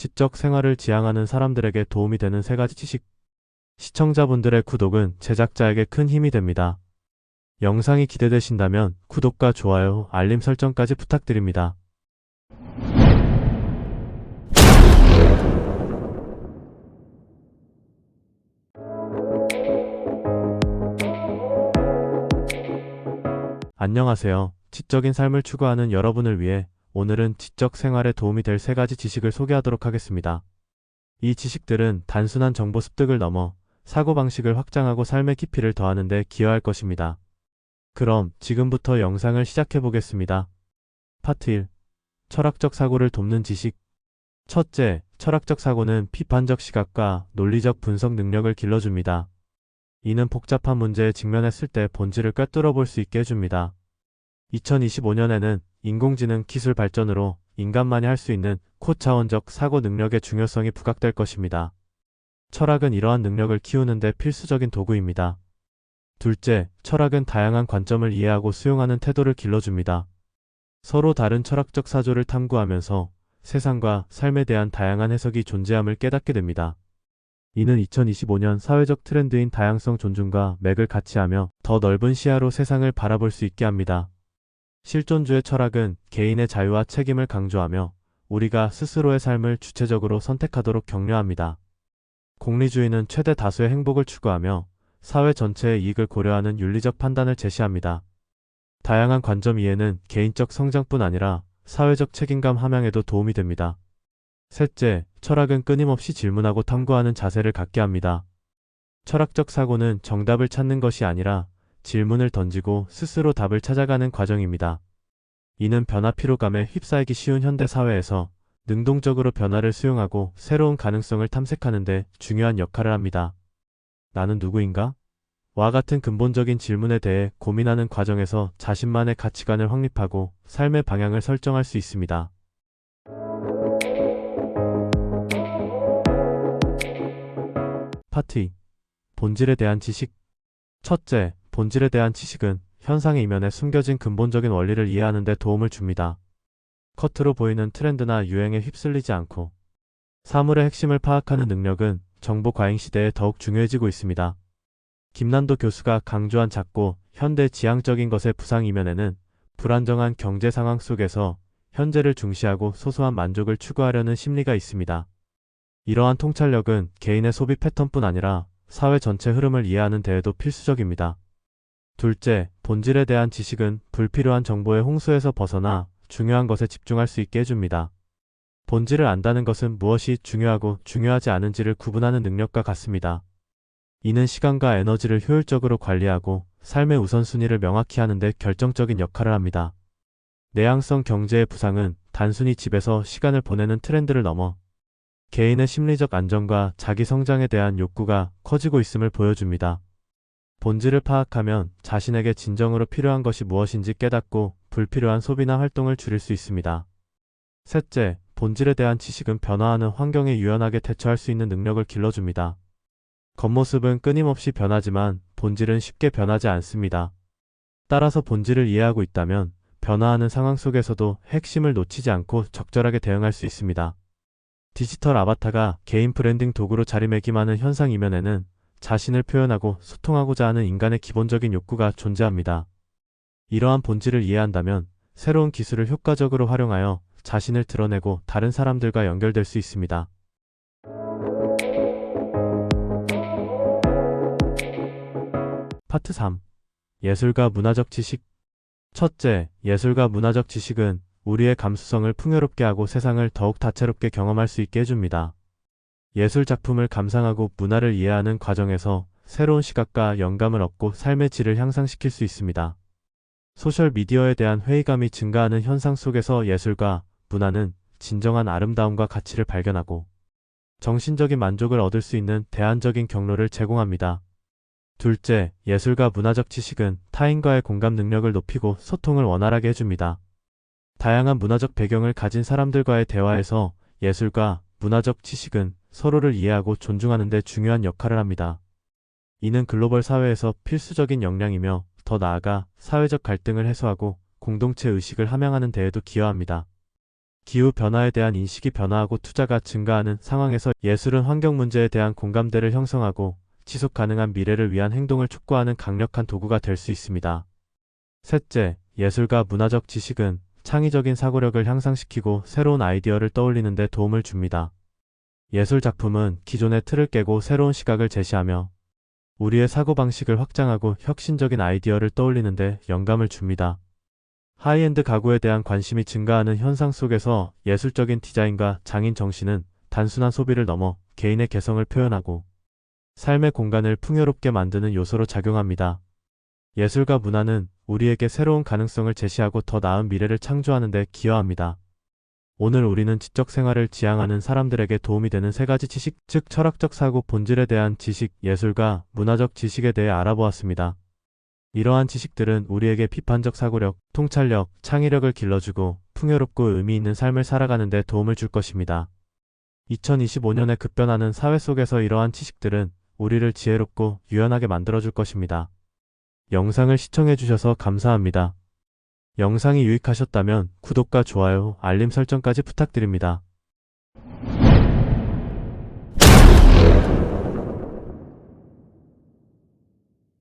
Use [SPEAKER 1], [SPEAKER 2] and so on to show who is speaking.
[SPEAKER 1] 지적 생활을 지향하는 사람들에게 도움이 되는 세 가지 지식. 시청자분들의 구독은 제작자에게 큰 힘이 됩니다. 영상이 기대되신다면 구독과 좋아요, 알림 설정까지 부탁드립니다. 안녕하세요. 지적인 삶을 추구하는 여러분을 위해 오늘은 지적 생활에 도움이 될 세 가지 지식을 소개하도록 하겠습니다. 이 지식들은 단순한 정보 습득을 넘어 사고방식을 확장하고 삶의 깊이를 더하는 데 기여할 것입니다. 그럼 지금부터 영상을 시작해 보겠습니다. 파트 1. 철학적 사고를 돕는 지식. 첫째, 철학적 사고는 비판적 시각과 논리적 분석 능력을 길러줍니다. 이는 복잡한 문제에 직면했을 때 본질을 꿰뚫어 볼 수 있게 해줍니다. 2025년에는 인공지능 기술 발전으로 인간만이 할 수 있는 코차원적 사고 능력의 중요성이 부각될 것입니다. 철학은 이러한 능력을 키우는데 필수적인 도구입니다. 둘째, 철학은 다양한 관점을 이해하고 수용하는 태도를 길러줍니다. 서로 다른 철학적 사조를 탐구하면서 세상과 삶에 대한 다양한 해석이 존재함을 깨닫게 됩니다. 이는 2025년 사회적 트렌드인 다양성 존중과 맥을 같이 하며 더 넓은 시야로 세상을 바라볼 수 있게 합니다. 실존주의 철학은 개인의 자유와 책임을 강조하며 우리가 스스로의 삶을 주체적으로 선택하도록 격려합니다. 공리주의는 최대 다수의 행복을 추구하며 사회 전체의 이익을 고려하는 윤리적 판단을 제시합니다. 다양한 관점 이해는 개인적 성장뿐 아니라 사회적 책임감 함양에도 도움이 됩니다. 셋째, 철학은 끊임없이 질문하고 탐구하는 자세를 갖게 합니다. 철학적 사고는 정답을 찾는 것이 아니라 질문을 던지고 스스로 답을 찾아가는 과정입니다. 이는 변화 피로감에 휩싸이기 쉬운 현대 사회에서 능동적으로 변화를 수용하고 새로운 가능성을 탐색하는데 중요한 역할을 합니다. 나는 누구인가? 와 같은 근본적인 질문에 대해 고민하는 과정에서 자신만의 가치관을 확립하고 삶의 방향을 설정할 수 있습니다. 파트 2. 본질에 대한 지식. 첫째, 본질에 대한 지식은 현상의 이면에 숨겨진 근본적인 원리를 이해하는 데 도움을 줍니다. 겉으로 보이는 트렌드나 유행에 휩쓸리지 않고 사물의 핵심을 파악하는 능력은 정보 과잉 시대에 더욱 중요해지고 있습니다. 김난도 교수가 강조한 작고 현대 지향적인 것의 부상 이면에는 불안정한 경제 상황 속에서 현재를 중시하고 소소한 만족을 추구하려는 심리가 있습니다. 이러한 통찰력은 개인의 소비 패턴뿐 아니라 사회 전체 흐름을 이해하는 데에도 필수적입니다. 둘째, 본질에 대한 지식은 불필요한 정보의 홍수에서 벗어나 중요한 것에 집중할 수 있게 해줍니다. 본질을 안다는 것은 무엇이 중요하고 중요하지 않은지를 구분하는 능력과 같습니다. 이는 시간과 에너지를 효율적으로 관리하고 삶의 우선순위를 명확히 하는데 결정적인 역할을 합니다. 내향성 경제의 부상은 단순히 집에서 시간을 보내는 트렌드를 넘어 개인의 심리적 안정과 자기 성장에 대한 욕구가 커지고 있음을 보여줍니다. 본질을 파악하면 자신에게 진정으로 필요한 것이 무엇인지 깨닫고 불필요한 소비나 활동을 줄일 수 있습니다. 셋째, 본질에 대한 지식은 변화하는 환경에 유연하게 대처할 수 있는 능력을 길러줍니다. 겉모습은 끊임없이 변하지만 본질은 쉽게 변하지 않습니다. 따라서 본질을 이해하고 있다면 변화하는 상황 속에서도 핵심을 놓치지 않고 적절하게 대응할 수 있습니다. 디지털 아바타가 개인 브랜딩 도구로 자리매김하는 현상 이면에는 자신을 표현하고 소통하고자 하는 인간의 기본적인 욕구가 존재합니다. 이러한 본질을 이해한다면 새로운 기술을 효과적으로 활용하여 자신을 드러내고 다른 사람들과 연결될 수 있습니다. 파트 3. 예술과 문화적 지식. 첫째, 예술과 문화적 지식은 우리의 감수성을 풍요롭게 하고 세상을 더욱 다채롭게 경험할 수 있게 해줍니다. 예술 작품을 감상하고 문화를 이해하는 과정에서 새로운 시각과 영감을 얻고 삶의 질을 향상시킬 수 있습니다. 소셜 미디어에 대한 회의감이 증가하는 현상 속에서 예술과 문화는 진정한 아름다움과 가치를 발견하고 정신적인 만족을 얻을 수 있는 대안적인 경로를 제공합니다. 둘째, 예술과 문화적 지식은 타인과의 공감 능력을 높이고 소통을 원활하게 해줍니다. 다양한 문화적 배경을 가진 사람들과의 대화에서 예술과 문화적 지식은 서로를 이해하고 존중하는 데 중요한 역할을 합니다. 이는 글로벌 사회에서 필수적인 역량이며 더 나아가 사회적 갈등을 해소하고 공동체 의식을 함양하는 데에도 기여합니다. 기후 변화에 대한 인식이 변화하고 투자가 증가하는 상황에서 예술은 환경 문제에 대한 공감대를 형성하고 지속 가능한 미래를 위한 행동을 촉구하는 강력한 도구가 될 수 있습니다. 셋째, 예술과 문화적 지식은 창의적인 사고력을 향상시키고 새로운 아이디어를 떠올리는 데 도움을 줍니다. 예술 작품은 기존의 틀을 깨고 새로운 시각을 제시하며 우리의 사고방식을 확장하고 혁신적인 아이디어를 떠올리는데 영감을 줍니다. 하이엔드 가구에 대한 관심이 증가하는 현상 속에서 예술적인 디자인과 장인 정신은 단순한 소비를 넘어 개인의 개성을 표현하고 삶의 공간을 풍요롭게 만드는 요소로 작용합니다. 예술과 문화는 우리에게 새로운 가능성을 제시하고 더 나은 미래를 창조하는 데 기여합니다. 오늘 우리는 지적 생활을 지향하는 사람들에게 도움이 되는 세 가지 지식, 즉 철학적 사고 본질에 대한 지식, 예술과 문화적 지식에 대해 알아보았습니다. 이러한 지식들은 우리에게 비판적 사고력, 통찰력, 창의력을 길러주고 풍요롭고 의미 있는 삶을 살아가는 데 도움을 줄 것입니다. 2025년에 급변하는 사회 속에서 이러한 지식들은 우리를 지혜롭고 유연하게 만들어줄 것입니다. 영상을 시청해주셔서 감사합니다. 영상이 유익하셨다면 구독과 좋아요, 알림 설정까지 부탁드립니다.